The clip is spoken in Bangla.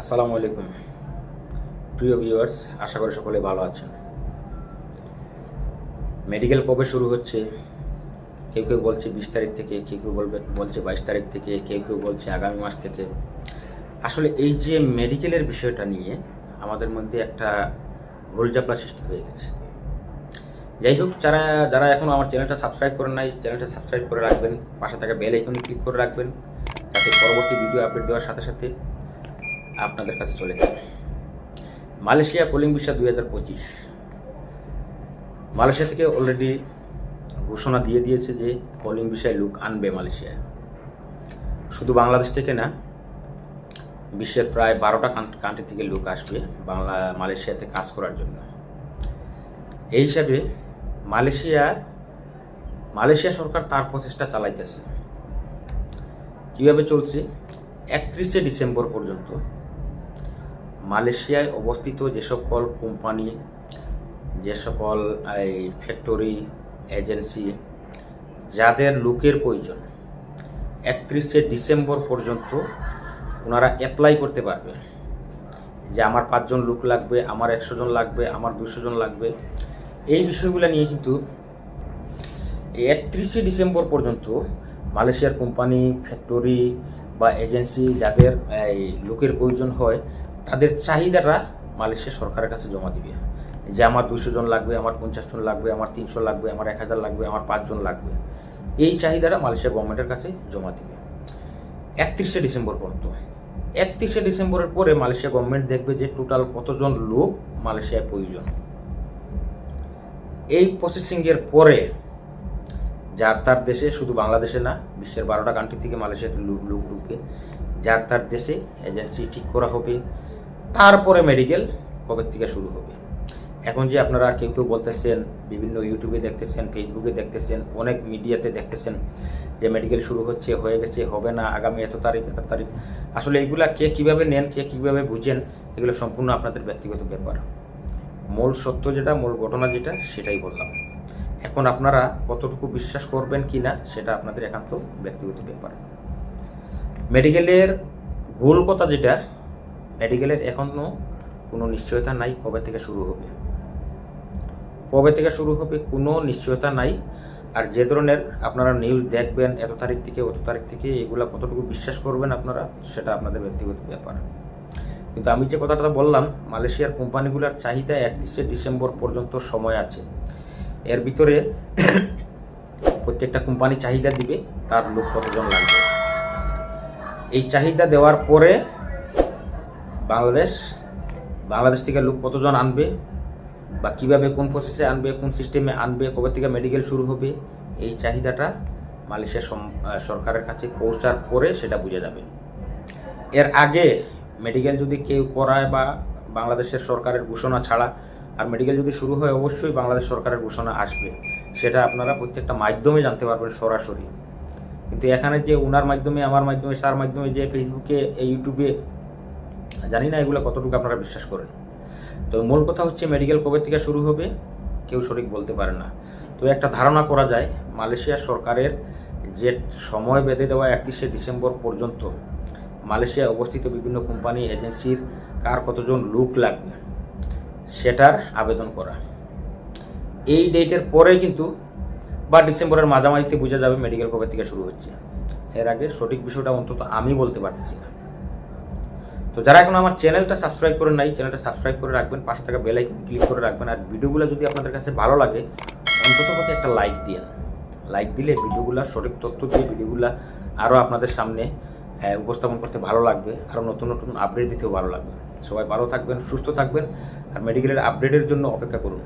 আসসালামু আলাইকুম। প্রিয় ভিউয়ার্স আশা করি সকলে ভালো আছেন। মেডিকেল কবে শুরু হচ্ছে? কেউ কেউ বলছে বিশ তারিখ থেকে, কেউ কেউ বলবে, বলছে বাইশ তারিখ থেকে, কেউ কেউ বলছে আগামী মাস থেকে। আসলে এই যে মেডিকেলের বিষয়টা নিয়ে আমাদের মধ্যে একটা ঘোলজাপলা সৃষ্টি হয়ে গেছে। যাই হোক, যারা যারা এখনও আমার চ্যানেলটা সাবস্ক্রাইব করেন নাই চ্যানেলটা সাবস্ক্রাইব করে রাখবেন, পাশে থাকা বেল আইকনে ক্লিক করে রাখবেন যাতে পরবর্তী ভিডিও আপডেট দেওয়ার সাথে সাথে আপনাদের কাছে চলে যাবে মালয়েশিয়া পোলিং ভিসা দুই হাজার পঁচিশ। মালয়েশিয়া থেকে অলরেডি ঘোষণা দিয়ে দিয়েছে যে পোলিং ভিসায় লুক আনবে মালয়েশিয়া শুধু বাংলাদেশ থেকে না, বিশ্বের প্রায় বারোটা কান্ট্রি থেকে লোক আসবে বাংলা, মালয়েশিয়াতে কাজ করার জন্য। এই হিসাবে মালয়েশিয়া মালয়েশিয়া সরকার তার প্রচেষ্টা চালাইতেছে। কীভাবে চলছে? একত্রিশে ডিসেম্বর পর্যন্ত মালয়েশিয়ায় অবস্থিত যে সকল কোম্পানি, যে সকল, এই ফ্যাক্টরি এজেন্সি যাদের লোকের প্রয়োজন, একত্রিশে ডিসেম্বর পর্যন্ত ওনারা অ্যাপ্লাই করতে পারবে। যে আমার পাঁচজন লোক লাগবে, আমার একশো জন লাগবে, আমার দুশো জন লাগবে। এই বিষয়গুলো নিয়ে কিন্তু একত্রিশে ডিসেম্বর পর্যন্ত মালয়েশিয়ার কোম্পানি ফ্যাক্টরি বা এজেন্সি যাদের, এই, লোকের প্রয়োজন হয় তাদের চাহিদাটা মালয়েশিয়া সরকারের কাছে জমা দিবে। যে আমার দুশো জন লাগবে, আমার পঞ্চাশ জন লাগবে, আমার তিনশো লাগবে, আমার এক হাজার লাগবে, আমার পাঁচজন লাগবে। এই চাহিদাটা মালয়েশিয়া গভর্নমেন্টের কাছে জমা দিবে। একত্রিশে ডিসেম্বর পর্যন্ত। একত্রিশে ডিসেম্বরের পরে মালয়েশিয়া গভর্নমেন্ট দেখবে যে টোটাল কতজন লোক মালয়েশিয়ায় প্রয়োজন। এই প্রসেসিংয়ের পরে যার তার দেশে, শুধু বাংলাদেশে না, বিশ্বের বারোটা কান্ট্রি থেকে মালয়েশিয়াতে লোক ঢুকবে। যার তার দেশে এজেন্সি ঠিক করা হবে, তারপরে মেডিকেল কবে থেকে শুরু হবে। এখন যে আপনারা কেউ কেউ বলতেছেন, বিভিন্ন ইউটিউবে দেখতেছেন ফেসবুকে দেখতেছেন, অনেক মিডিয়াতে দেখতেছেন যে মেডিকেল শুরু হচ্ছে, হয়ে গেছে, হবে না, আগামী এত তারিখ এত তারিখ। আসলে এগুলা কে কীভাবে নেন, কে কীভাবে বুঝেন, এগুলো সম্পূর্ণ আপনাদের ব্যক্তিগত ব্যাপার। মূল সত্য যেটা, মূল ঘটনা যেটা, সেটাই বললাম। এখন আপনারা কতটুকু বিশ্বাস করবেন কি না সেটা আপনাদের একান্ত ব্যক্তিগত ব্যাপার। মেডিকেলের গোল কথা যেটা মেডিকেলের এখনও কোনো নিশ্চয়তা নাই কবে থেকে শুরু হবে। কবে থেকে শুরু হবে কোনো নিশ্চয়তা নাই। আর যে ধরনের আপনারা নিউজ দেখবেন এত তারিখ থেকে, অত তারিখ থেকে, এগুলা কতটুকু বিশ্বাস করবেন আপনারা, সেটা আপনাদের ব্যক্তিগত ব্যাপার। কিন্তু আমি যে কথাটা বললাম, মালয়েশিয়ার কোম্পানিগুলোর চাহিদা একত্রিশে ডিসেম্বর পর্যন্ত সময় আছে। এর ভিতরে প্রত্যেকটা কোম্পানি চাহিদা দিবে, তার লোক কতজন লাগবে? এই চাহিদা দেওয়ার পরে বাংলাদেশ বাংলাদেশ থেকে লোক কতজন আনবে বা কীভাবে কোন প্রসেসে আনবে, কোন সিস্টেমে আনবে, কবে থেকে মেডিকেল শুরু হবে, এই চাহিদাটা মালয়েশিয়া সরকারের কাছে পৌঁছার পরে সেটা বুঝে যাবে। এর আগে মেডিকেল যদি কেউ করায় বা বাংলাদেশের সরকারের ঘোষণা ছাড়া আর মেডিকেল যদি শুরু হয়, অবশ্যই বাংলাদেশ সরকারের ঘোষণা আসবে। সেটা আপনারা প্রত্যেকটা মাধ্যমে জানতে পারবেন সরাসরি। কিন্তু এখানে যে ওনার মাধ্যমে, আমার মাধ্যমে তার মাধ্যমে যে ফেসবুকে ইউটিউবে জানি না এগুলো কতটুকু আপনারা বিশ্বাস করেন। তো মূল কথা হচ্ছে মেডিকেল কবে থেকে শুরু হবে, কেউ সঠিক বলতে পারে না। তো একটা ধারণা করা যায়, মালয়েশিয়া সরকারের যে সময় বেঁধে দেওয়া একত্রিশে ডিসেম্বর পর্যন্ত মালয়েশিয়ায় অবস্থিত বিভিন্ন কোম্পানি, এজেন্সির কার কতজন লোক লাগবে, সেটার আবেদন করা। এই ডেটের পরে কিন্তু বা ডিসেম্বরের মাঝামাঝিতে বোঝা যাবে মেডিকেল কবে থেকে শুরু হচ্ছে। এর আগে সঠিক বিষয়টা অন্তত আমি বলতে পারতেছি না। তো যারা এখন আমার চ্যানেলটা সাবস্ক্রাইব করে নাই, চ্যানেলটা সাবস্ক্রাইব করে রাখবেন, পাশে থাকা বেল আইকন ক্লিক করে রাখবেন, আর ভিডিওগুলো যদি আপনাদের কাছে ভালো লাগে, অন্তত পক্ষে একটা লাইক দিন। লাইক দিলে ভিডিওগুলো, সঠিক তথ্য দিয়ে ভিডিওগুলো আরও আপনাদের সামনে উপস্থাপন করতে ভালো লাগবে আরও নতুন নতুন আপডেট দিতেও ভালো লাগবে। সবাই ভালো থাকবেন, সুস্থ থাকবেন, আর মেডিকেলের আপডেটের জন্য অপেক্ষা করুন।